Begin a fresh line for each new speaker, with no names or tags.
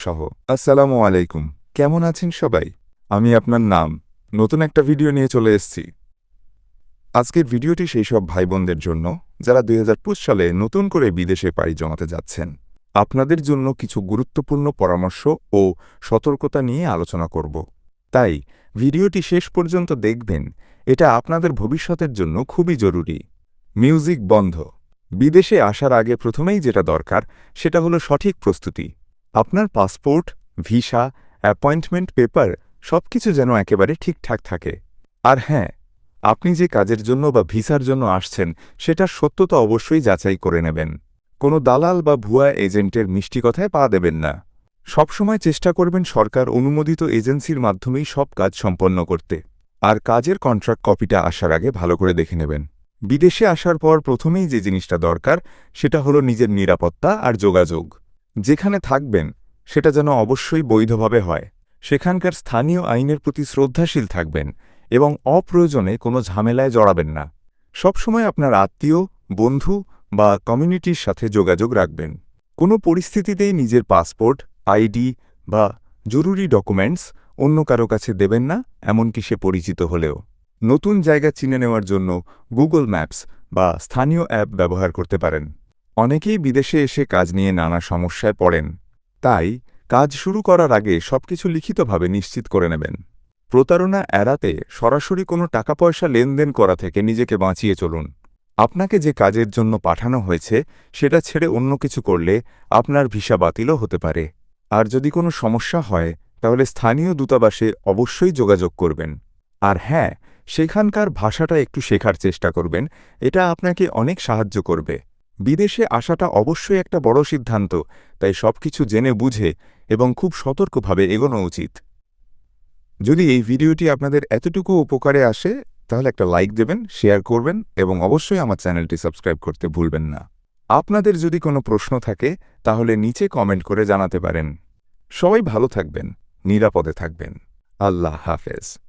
সহ। আসসালামু আলাইকুম। কেমন আছেন সবাই? আমি আপনার নাম। নতুন একটা ভিডিও নিয়ে চলে এসেছি। আজকের ভিডিওটি সেই সব ভাই বোনদের জন্য যারা দুই সালে নতুন করে বিদেশে পাড়ি জমাতে যাচ্ছেন। আপনাদের জন্য কিছু গুরুত্বপূর্ণ পরামর্শ ও সতর্কতা নিয়ে আলোচনা করব। তাই ভিডিওটি শেষ পর্যন্ত দেখবেন। এটা আপনাদের ভবিষ্যতের জন্য খুবই জরুরি। মিউজিক বন্ধ। বিদেশে আসার আগে প্রথমেই যেটা দরকার, সেটা হলো সঠিক প্রস্তুতি। আপনার পাসপোর্ট, ভিসা, অ্যাপয়েন্টমেন্ট পেপার সবকিছু যেন একেবারে ঠিকঠাক থাকে। আর হ্যাঁ আপনি যে কাজের জন্য বা ভিসার জন্য আসছেন সেটার সত্যতা অবশ্যই যাচাই করে নেবেন। কোনো দালাল বা ভুয়া এজেন্টের মিষ্টি কথায় পা দেবেন না। সবসময় চেষ্টা করবেন সরকার অনুমোদিত এজেন্সির মাধ্যমেই সব কাজ সম্পন্ন করতে। আর কাজের কন্ট্রাক্ট কপিটা আসার আগে ভালো করে দেখে নেবেন। বিদেশে আসার পর প্রথমেই যে জিনিসটা দরকার, সেটা হলো নিজের নিরাপত্তা আর যোগাযোগ। যেখানে থাকবেন, সেটা যেন অবশ্যই বৈধভাবে হয়। সেখানকার স্থানীয় আইনের প্রতি শ্রদ্ধাশীল থাকবেন এবং অপ্রয়োজনে কোনো ঝামেলায় জড়াবেন না। সবসময় আপনার আত্মীয়, বন্ধু বা কমিউনিটির সাথে যোগাযোগ রাখবেন। কোনো পরিস্থিতিতেই নিজের পাসপোর্ট, আইডি বা জরুরি ডকুমেন্টস অন্য কারও কাছে দেবেন না, এমনকি সে পরিচিত হলেও। নতুন জায়গা চিনে নেওয়ার জন্য গুগল ম্যাপস বা স্থানীয় অ্যাপ ব্যবহার করতে পারেন। অনেকেই বিদেশে এসে কাজ নিয়ে নানা সমস্যায় পড়েন। তাই কাজ শুরু করার আগে সবকিছু লিখিতভাবে নিশ্চিত করে নেবেন। প্রতারণা এড়াতে সরাসরি কোনো টাকা পয়সা লেনদেন করা থেকে নিজেকে বাঁচিয়ে চলুন। আপনাকে যে কাজের জন্য পাঠানো হয়েছে, সেটা ছেড়ে অন্য কিছু করলে আপনার ভিসা বাতিলও হতে পারে। আর যদি কোনো সমস্যা হয়, তাহলে স্থানীয় দূতাবাসে অবশ্যই যোগাযোগ করবেন। আর হ্যাঁ সেখানকার ভাষাটা একটু শেখার চেষ্টা করবেন, এটা আপনাকে অনেক সাহায্য করবে। বিদেশে আসাটা অবশ্যই একটা বড় সিদ্ধান্ত, তাই সবকিছু জেনে বুঝে এবং খুব সতর্কভাবে এগোনো উচিত। যদি এই ভিডিওটি আপনাদের এতটুকু উপকারে আসে, তাহলে একটা লাইক দেবেন, শেয়ার করবেন এবং অবশ্যই আমার চ্যানেলটি সাবস্ক্রাইব করতে ভুলবেন না। আপনাদের যদি কোনো প্রশ্ন থাকে, তাহলে নিচে কমেন্ট করে জানাতে পারেন। সবাই ভালো থাকবেন, নিরাপদে থাকবেন। আল্লাহ হাফেজ।